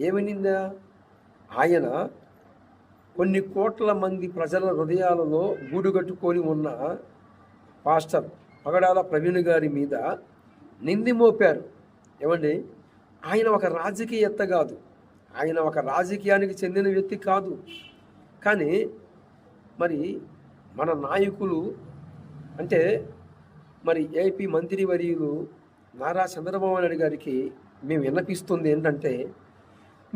ఏమనిందా? ఆయన కొన్ని కోట్ల మంది ప్రజల హృదయాలలో గూడు కట్టుకొని ఉన్న పాస్టర్ పగడాల ప్రవీణ్ గారి మీద నింది మోపారు. ఏమండి? ఆయన ఒక రాజకీయత్త కాదు. ఆయన ఒక రాజకీయానికి చెందిన వ్యక్తి కాదు. కానీ మరి మన నాయకులు అంటే మరి ఏపీ మంత్రివర్యులు నారా చంద్రబాబు నాయుడు గారికి మేము విన్నపిస్తుంది ఏంటంటే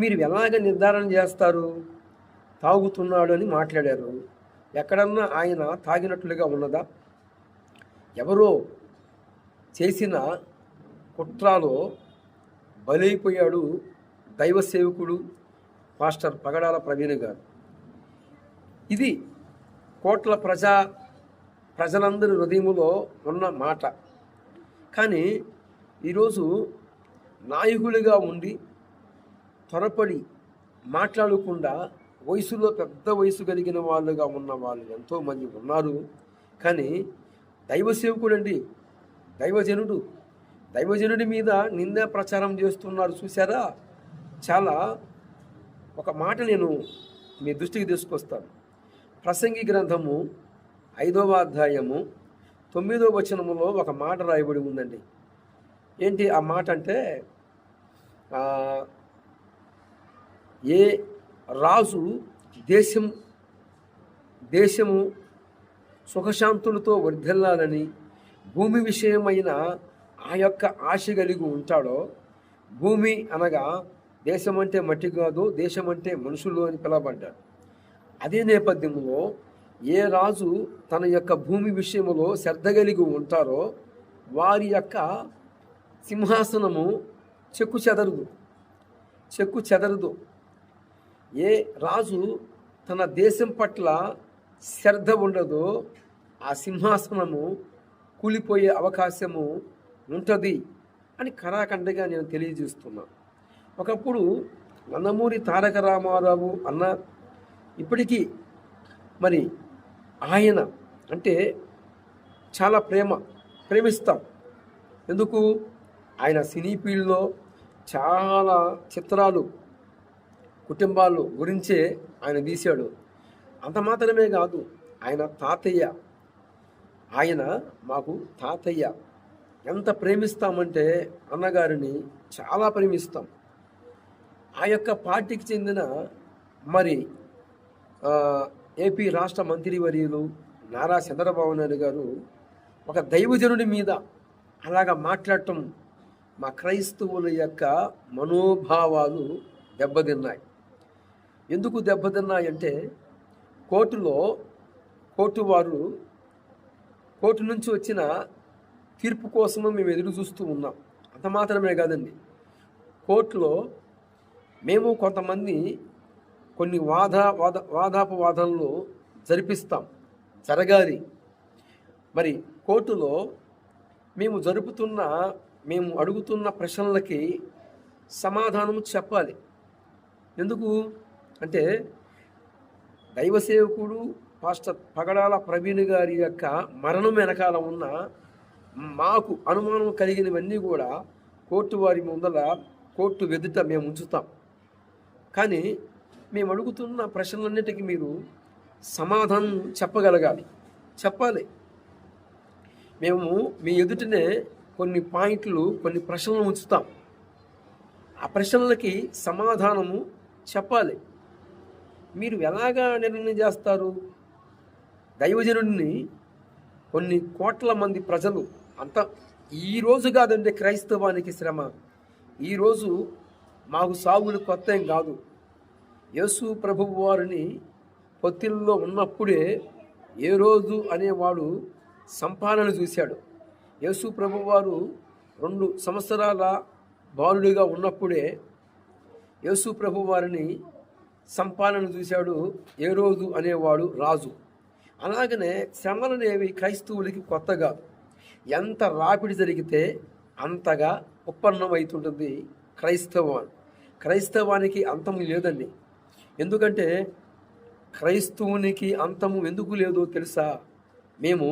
మీరు ఎలాగ నిర్ధారణ చేస్తారు? తాగుతున్నాడు అని మాట్లాడారు. ఎక్కడన్నా ఆయన తాగినట్లుగా ఉన్నదా? ఎవరో చేసిన కుట్రాలో బలైపోయాడు దైవ సేవకుడు మాస్టర్ పగడాల ప్రవీణ్ గారు. ఇది కోట్ల ప్రజా ప్రజలందరి హృదయములో ఉన్న మాట. కానీ ఈరోజు నాయకులుగా ఉండి త్వరపడి మాట్లాడకుండా వయసులో పెద్ద వయసు కలిగిన వాళ్ళుగా ఉన్న వాళ్ళు ఎంతోమంది ఉన్నారు. కానీ దైవ సేవకుడండి దైవజనుడు దైవజనుడి మీద నింద ప్రచారం చేస్తున్నారు చూసారా చాలా ఒక మాట నేను మీ దృష్టికి తీసుకొస్తాను. ప్రసంగి గ్రంథము ఐదవ అధ్యాయము తొమ్మిదవ వచనములో ఒక మాట రాయబడి ఉందండి. ఏంటి ఆ మాట అంటే ఏ రాజు దేశం దేశము సుఖశాంతులతో వర్ధిల్లాలని భూమి విషయమైన ఆ యొక్క ఆశ కలిగి ఉంటాడో భూమి అనగా దేశం అంటే మట్టి కాదు దేశం అంటే మనుషులు అని పిలవబడ్డాడు. అదే నేపథ్యంలో ఏ రాజు తన యొక్క భూమి విషయంలో శ్రద్ధ కలిగి ఉంటారో వారి యొక్క సింహాసనము చెక్కు చెదరదు చెక్కు చెదరదు. ఏ రాజు తన దేశం పట్ల శ్రద్ధ ఉండదో ఆ సింహాసనము కూలిపోయే అవకాశము ఉంటుంది అని కరాఖండగా నేను తెలియజేస్తున్నాను ఒకప్పుడు నందమూరి తారక రామారావు అన్న ఇప్పటికీ మరి ఆయన అంటే చాలా ప్రేమ ప్రేమిస్తాం. ఎందుకు? ఆయన సినీ ఫీల్డ్లో చాలా చిత్రాలు కుటుంబాలు గురించే ఆయన గీశాడు అంత మాత్రమే కాదు ఆయన తాతయ్య. ఆయన మాకు తాతయ్య. ఎంత ప్రేమిస్తామంటే అన్నగారిని చాలా ప్రేమిస్తాం. ఆ యొక్క పార్టీకి చెందిన మరి ఏపీ రాష్ట్ర మంత్రి వర్యులు నారా చంద్రబాబు నాయుడు గారు ఒక దైవజనుడి మీద అలాగా మాట్లాడటం మా క్రైస్తవుల యొక్క మనోభావాలు దెబ్బతిన్నాయి. ఎందుకు దెబ్బతిన్నాయంటే కోర్టులో కోర్టు వారు కోర్టు నుంచి వచ్చిన తీర్పు కోసము మేము ఎదురు చూస్తూ ఉన్నాం. అంత మాత్రమే కాదండి. కోర్టులో మేము కొంతమంది కొన్ని వాద వాద వాదాపవాదనలు జరిపిస్తాం. జరగాలి. మరి కోర్టులో మేము జరుపుతున్న మేము అడుగుతున్న ప్రశ్నలకి సమాధానం చెప్పాలి. ఎందుకు? అంటే దైవసేవకుడు పాస్టర్ పగడాల ప్రవీణ్ గారి యొక్క మరణం వెనకాల ఉన్న మాకు అనుమానం కలిగినవన్నీ కూడా కోర్టు వారి ముందర కోర్టు వెదుట మేము ఉంచుతాం. కానీ మేము అడుగుతున్న ప్రశ్నలన్నిటికీ మీరు సమాధానం చెప్పగలగాలి. చెప్పాలి. మేము మీ ఎదుటనే కొన్ని పాయింట్లు కొన్ని ప్రశ్నలు ఉంచుతాం. ఆ ప్రశ్నలకి సమాధానము చెప్పాలి. మీరు ఎలాగా నిర్ణయం చేస్తారు? దైవజనుడిని కొన్ని కోట్ల మంది ప్రజలు అంత ఈరోజు కాదండి క్రైస్తవానికి శ్రమ. ఈరోజు మాకు సాగులు కొత్త ఏం కాదు. యేసు ప్రభువు వారిని పొత్తిల్లో ఉన్నప్పుడే ఏ రోజు అనేవాడు సంపాదన చూశాడు. యేసు ప్రభు వారు రెండు సంవత్సరాల బాలుడిగా ఉన్నప్పుడే యేసు ప్రభు వారిని సంపాదన చూశాడు ఏ రోజు అనేవాడు రాజు. అలాగనే శ్రమలనేవి క్రైస్తవులకి కొత్తగా ఎంత రాపిడి జరిగితే అంతగా ఉత్పన్నం అవుతుంటుంది క్రైస్తవం క్రైస్తవానికి అంతం లేదండి. ఎందుకంటే క్రైస్తవునికి అంతము ఎందుకు లేదో తెలుసా? మేము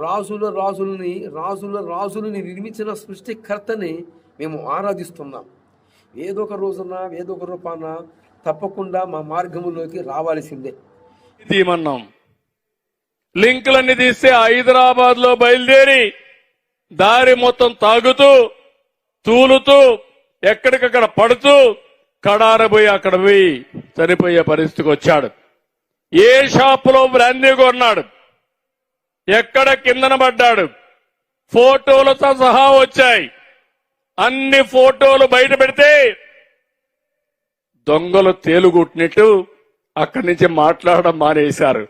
రాజుల రాజులని రాజుల రాజులని నిర్మించిన సృష్టికర్తని మేము ఆరాధిస్తున్నాం. ఏదో ఒక రోజున ఏదో ఒక రూపాన తప్పకుండా మా మార్గంలోకి రావాల్సిందే. తీయమన్నాం లింకులన్నీ తీస్తే హైదరాబాద్లో బయలుదేరి దారి మొత్తం తాగుతూ తూలుతూ ఎక్కడికక్కడ పడుతూ కడారబోయి అక్కడ పోయి చనిపోయే పరిస్థితికి వచ్చాడు. ఏ షాపులో బ్రాందీ కొన్నాడు. ఎక్కడ కిందన పడ్డాడు. ఫోటోలతో సహా వచ్చాయి. అన్ని ఫోటోలు బయట పెడితే దొంగలు తేలుగుట్టినట్టు అక్కడి నుంచి మాట్లాడడం మానేశారు.